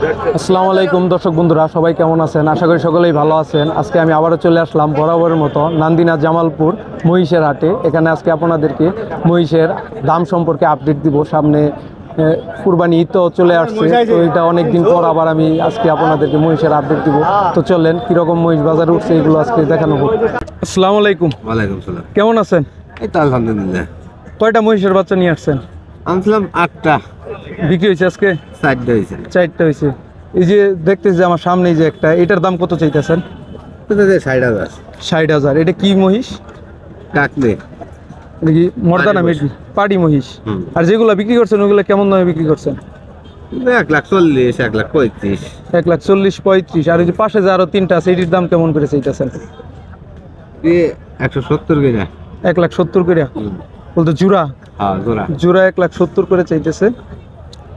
আসসালামু আলাইকুম দর্শক বন্ধুরা সবাই কেমন আছেন? আশা করি সকলেই ভালো আছেন। আজকে আমি আবারও চলে আসলাম বরাবরের মতো নান্দিনা জামালপুর মহিষের হাটে। এখানে আজকে আপনাদেরকে মহিষের দাম সম্পর্কে আপডেট দিব। সামনে কুরবানি ঈদ তো চলে আসছে তো এটা অনেকদিন পর আবার আমি আজকে আপনাদেরকে মহিষের আপডেট দিব। তো চলেন কীরকম মহিষ বাজারে উঠছে এগুলো আজকে দেখানো হোক। আসসালামু আলাইকুম। ওয়ালাইকুম সালাম। কেমন আছেন? এই তো আলহামদুলিল্লাহ। কয়টা মহিষের বাচ্চা নিয়ে আসছেন? আনছিলাম আটটা। বিক্রি হয়েছে আজকে? চারটে হয়েছে। চারটা হয়েছে। এই যে দেখতেছি যে আমার সামনে যে একটা এটার দাম কত চাইতেছেন? ষাট হাজার। ষাট হাজার। এটা কি মহিষ? কাকলে। কি মর্দা না পাটি মহিষ। আর যেগুলো বিক্রি করছেন ওগুলো কেমন দামে বিক্রি করছেন? এক লাখ চল্লিশ এক লাখ পঁয়ত্রিশ। এক লাখ চল্লিশ পঁয়ত্রিশ। আর এই যে পাশে যে আরও তিনটা আছে এটির দাম কেমন করে চাইতেছেন? একশো সত্তর কিনা এক লাখ সত্তর করে? বলতে হ্যাঁ জোড়া জোড়া এক লাখ সত্তর করে চাইতেছে।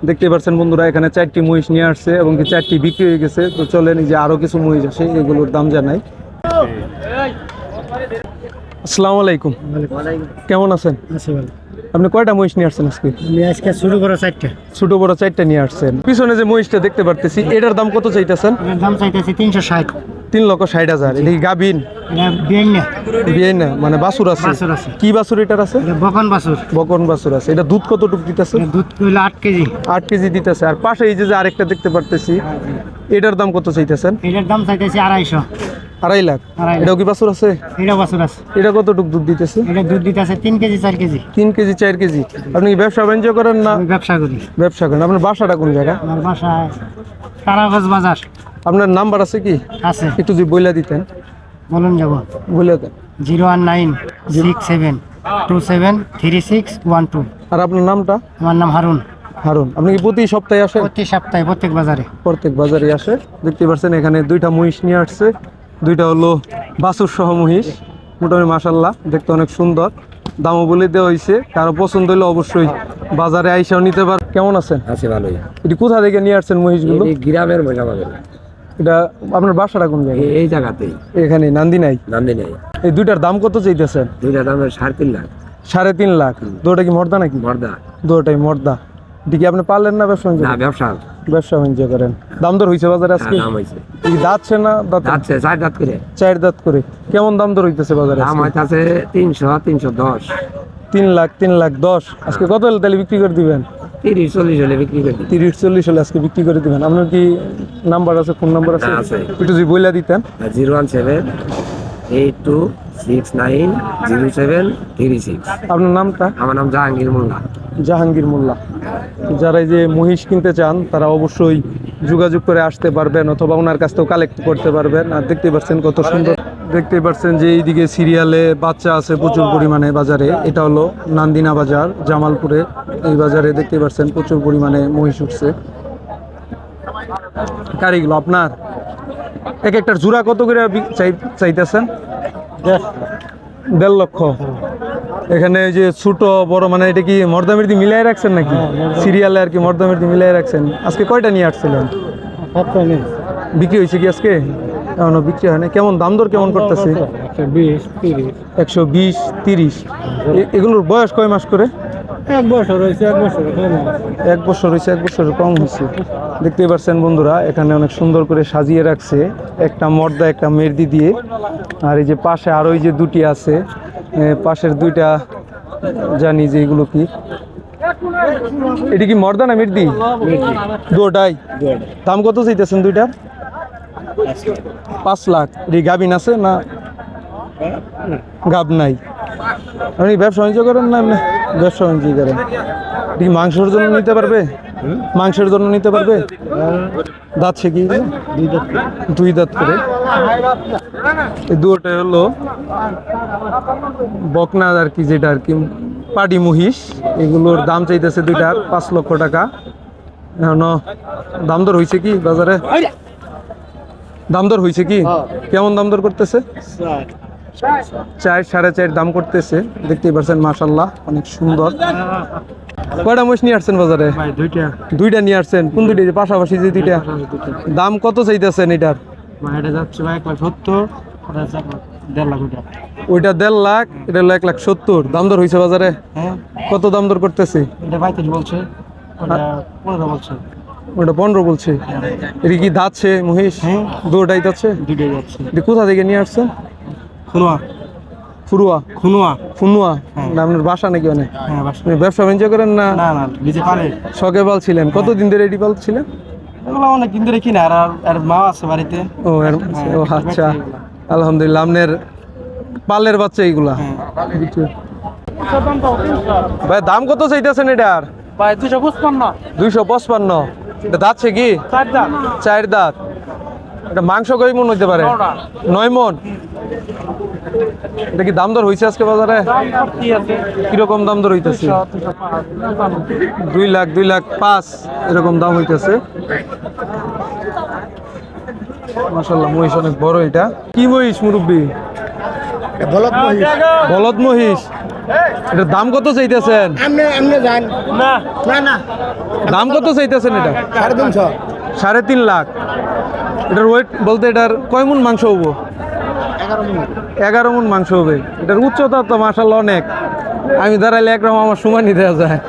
দেখতে পাচ্ছেন বন্ধুরা এখানে চারটি মহিষ নিয়ে আসছে এবং কি চারটি বিক্রি হয়ে গেছে। তো চলেন যে আরও কিছু মহিষ আছে এগুলোর দাম জানাই। আসসালামু আলাইকুম। কেমন আছেন? আপনি কয়টা মহিষ নিয়ে আসছেন আজকে? আমি আজকে শুরু করো চারটে। ছোট বড় চারটা নিয়ে আসছেন। পিছনে যে মহিষটা দেখতে পারতেছি এটার দাম কত চাইতেছেন? দাম চাইতেছি তিনশো ষাট। তিন লক্ষ ষাট হাজার। এটা কি গাবিন না মানে বাছুর আছে। কি বাছুর এটার আছে? বকন বাছুর। বকন বাছুর আছে। এটা দুধ কতটুকু দিতেছে? দুধ কইলো আট কেজি। আট কেজি দিতেছে। আর পাশে এই যে আরেকটা দেখতে পারতেছি এটার দাম কত চাইতেছেন? এটার দাম চাইতেছি আড়াইশো। আড়াই লাখ। এটাও কি বাছুর আছে? এটা বাছুর আছে। এটা কতটুকু দুধ দিতেছে? এটা দুধ দিতেছে তিন কেজি চার কেজি। তিন কেজি চার কেজি। আপনি কি ব্যবসা বাণিজ্য করেন না? ব্যবসা করি। ব্যবসা করেন। আপনার বাসাটা কোন জায়গা? আমার বাসায় তারাগঞ্জ বাজার। আপনার নাম্বার আছে কি? আছে। একটু যদি বইলা দিতেন। বলুন যাব। বলে দেন। Zero one nine six seven two seven three six one two. আর আপনার নামটা? আমার নাম হারুন। হারুন। আপনি কি প্রতি সপ্তাহে আসেন? প্রতি সপ্তাহে প্রত্যেক বাজারে। প্রত্যেক বাজারে আসে। দেখতে পাচ্ছেন এখানে দুইটা মহিষ নিয়ে আসছে। দুইটা হলো বাসুর সহ মহিষ। মোটামুটি মাসাল্লাহ দেখতে অনেক সুন্দর। দামও বলে দেওয়া হয়েছে কারও পছন্দ হলে অবশ্যই বাজারে আইসাও নিতে পার কেমন আছেন? আছে ভালোই। এটি কোথা থেকে নিয়ে আসছেন মহিষগুলো? গ্রামের মজা পাবে এটা আপনার বাসাটা কোন জায়গায়? এই জায়গাতেই। এখানে নান্দি নাই? নান্দি নেই। এই দুইটার দাম কত চাইতেছেন? দুইটা দামের সাড়ে তিন লাখ। সাড়ে তিন লাখ। দুটা কি মর্দা নাকি? মর্দা। দুটাই মর্দা। আপনি পারলেন না ব্যবসা বাণিজ্য না ব্যবসা। ব্যবসা বাণিজ্য করেন। দাম দর হয়েছে বাজারে আজকে? দাম হয়েছে এই দাঁতছে না দাঁত? চার দাঁত করে। চার দাঁত করে। কেমন দাম দর হইতেছে বাজারে দাম? হইতাছে তিনশো তিনশো দশ। তিন লাখ তিন লাখ দশ। আজকে কত তাহলে বিক্রি করে দিবেন? তিরিশ চল্লিশ হলে বিক্রি করে তিরিশ চল্লিশ হলে আজকে বিক্রি করে দিবেন। আপনার কি নাম্বার আছে ফোন নাম্বার আছে? আছে। একটু যদি বইলা দিতেন। Zero one seven eight two six nine zero seven three six. আপনার নামটা? আমার নাম জাহাঙ্গীর মোল্লা। জাহাঙ্গীর মোল্লা। যারা এই যে মহিষ কিনতে চান তারা অবশ্যই যোগাযোগ করে আসতে পারবেন অথবা ওনার কাছ থেকেও কালেক্ট করতে পারবেন। আর দেখতে পাচ্ছেন কত সুন্দর। দেখতে পাচ্ছেন যে এইদিকে সিরিয়ালে বাচ্চা আছে প্রচুর পরিমাণে বাজারে। এটা হলো নান্দিনা বাজার জামালপুরে। এই বাজারে দেখতে পাচ্ছেন প্রচুর পরিমাণে মহিষ উঠছে। কারিগুলো আপনার? এক একটার জোড়া কত করে চাইতেছেন? দেড় লক্ষ। এখানে এই যে ছোট বড় মানে এটা কি মর্দামির্দি মিলাই রাখছেন নাকি? সিরিয়ালে আর কি মর্দামির্দি মিলাই রাখছেন। আজকে কয়টা নিয়ে আসছিলেন? বিক্রি হয়েছে কি আজকে? এখনও বিক্রি হয় না কেমন দাম দর কেমন করতেছে? একশো বিশ তিরিশ। এগুলোর বয়স কয় মাস করে? এক বছর হয়েছে এক বছর এক বছর হয়েছে এক বছর কম হয়েছে। দেখতেই পাচ্ছেন বন্ধুরা এখানে অনেক সুন্দর করে সাজিয়ে রাখছে একটা মর্দা একটা মেরদি দিয়ে। আর এই যে পাশে আরও এই যে দুটি আছে পাশের দুইটা জানি যে এগুলো কি। এটি কি মর্দা না মেরদি? দুটাই দাম কত চাইতেছেন দুইটার? পাঁচ লাখ। এটি গাবিন আছে না গাব নাই? আপনি ব্যবসা বাণিজ্য করেন না এমনি? ব্যবসা বাণিজ্য করেন। এটি মাংসের জন্য নিতে পারবে? মাংসের জন্য নিতে পারবে? দাঁত সে কি? দুই দাঁত করে। এই দুটো হলো বকনা আর কি যেটা আর কি পাটি মহিষ। এগুলোর দাম চাইতেছে দুইটার পাঁচ লক্ষ টাকা। দাম দর হয়েছে কি বাজারে? দাম দর হয়েছে কি কেমন দাম দর করতেছে? চার। সাড়ে চার দাম করতেছে। দেখতেই পাচ্ছেন মাশাল্লাহ অনেক সুন্দর। কয়টা মহিষ নিয়ে আসছেন বাজারে? দুইটা। দুইটা নিয়ে আসছেন। কোন দুইটা? যে পাশাপাশি যে দুইটা। দাম কত চাইতেছেন এটার? ওইটা। দেড় লাখ এটা হলো এক লাখ সত্তর। দাম দর হয়েছে বাজারে? হ্যাঁ। কত দাম দর করতেছে? এটা পঁয়ত্রিশ বলছে পনেরো বলছে। ওটা পনেরো বলছে। এটা কি দাঁতছে মহিষ? হ্যাঁ। দুটাই দাঁতছে? দুটোই যাচ্ছে কোথা থেকে নিয়ে আসছেন? খুনুয়া। ফুরুয়া খুনুয়া। ফুনুয়া না আপনার বাসা নাকি অনেক? হ্যাঁ আপনি ব্যবসা বাণিজ্য করেন না? না না নিজে পারে শখে পাল ছিলেন। কতদিন ধরে এটি পাল ছিলেন? এগুলো অনেক দিন ধরে কিনা আর আর মা আছে বাড়িতে। ও ও আচ্ছা। আলহামদুলিল্লাহ আপনার পালের বাচ্চা এইগুলা। ভাই দাম কত চাইতেছেন এটার? ভাই দুশো পঁচপান্ন। দুইশো পঁচপান্ন। এটা দাঁতছে কি? চার দাঁত। এটা মাংস কয় মন হইতে পারে? নয় মন? এটা কি দাম দর হয়েছে আজকে বাজারে? কীরকম দাম দর হইতেছে? দুই লাখ দুই লাখ পাঁচ এরকম দাম হইতেছে। মাসাল্লাহ মহিষ অনেক বড় এটা। কি মহিষ মুরব্বী? বলত মহিষ। বলদ মহিষ। এটার দাম কত চাইতেছেন? দাম কত চাইতেছেন এটা? সাড়ে তিনশো। সাড়ে তিন লাখ। এটার ওয়েট বলতে এটার কয় মন মাংস হব? এগারো মন মাংস হবে। এটার উচ্চতা তো মাসাল্লাহ অনেক। আমি দাঁড়াইলে একরকম আমার সময় নিতে যায়।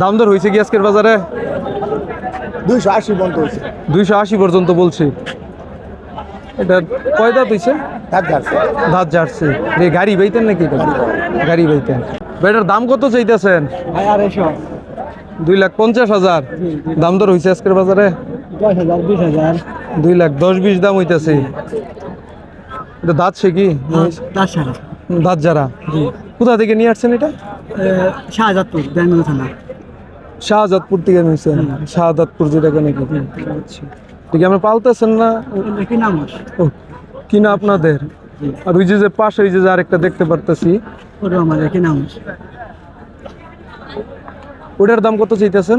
দাম দর হয়েছে কি আজকের বাজারে? দুইশো আশি বন্ধ হয়েছে দুইশো আশি পর্যন্ত বলছি। এটা কয় দাঁত হয়েছে দাঁত জার্সি এই গাড়ি বাইতেন নাকি গাড়ি বাইতেন। এটার দাম কত চাইতেছেন? দুই লাখ পঞ্চাশ হাজার। দাম দর হয়েছে আজকের বাজারে? দুই লাখ দশ বিশ দাম হইতেছে। এটা দাঁত সে কি? দাঁত যারা কোথা থেকে নিয়ে আসছেন এটা? শাহজাদপুর থানা। শাহজাদপুর থেকে নিয়েছেন শাহজাদপুর যেটাকে নাকি ঠিক আমরা পালতেছেন না? কি নাম ও কিনা আপনাদের? আর ওই যে পাশে ওই যে আরেকটা দেখতে পারতেছি। ওটা আমাদের কি নাম ওটার দাম কত চাইতেছেন?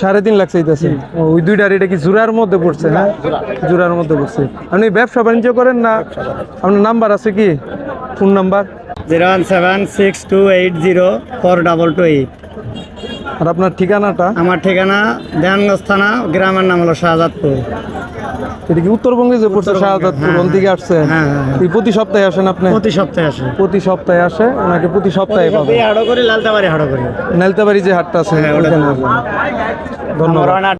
সাড়ে তিন লাখ চাইতেছেন। ও, ওই দুইটার এটা কি জোড়ার মধ্যে পড়ছে হ্যাঁ জোড়ার মধ্যে পড়ছে। আপনি ব্যবসা বাণিজ্য করেন না? আপনার নাম্বার আছে কি? Phone number? Zero one seven six two eight zero four double two eight. আর আপনার ঠিকানাটা? আমার ঠিকানা দেহানগঞ্জ থানা গ্রামের নাম হলো শাহজাদপুর। এটা কি উত্তরবঙ্গে যে পড়ছে শাহজাদপুর ওন থেকে আসছে? হ্যাঁ, হ্যাঁ, প্রতি সপ্তাহে আসেন আপনি? প্রতি সপ্তাহে আসে। প্রতি সপ্তাহে আসে? ওনাকে প্রতি সপ্তাহে পাবেন? হাড়ো করি লালতাবাড়ি হাড়ো করি। লালতাবাড়ি যে হাটটা আছে হ্যাঁ। ধন্যবাদ।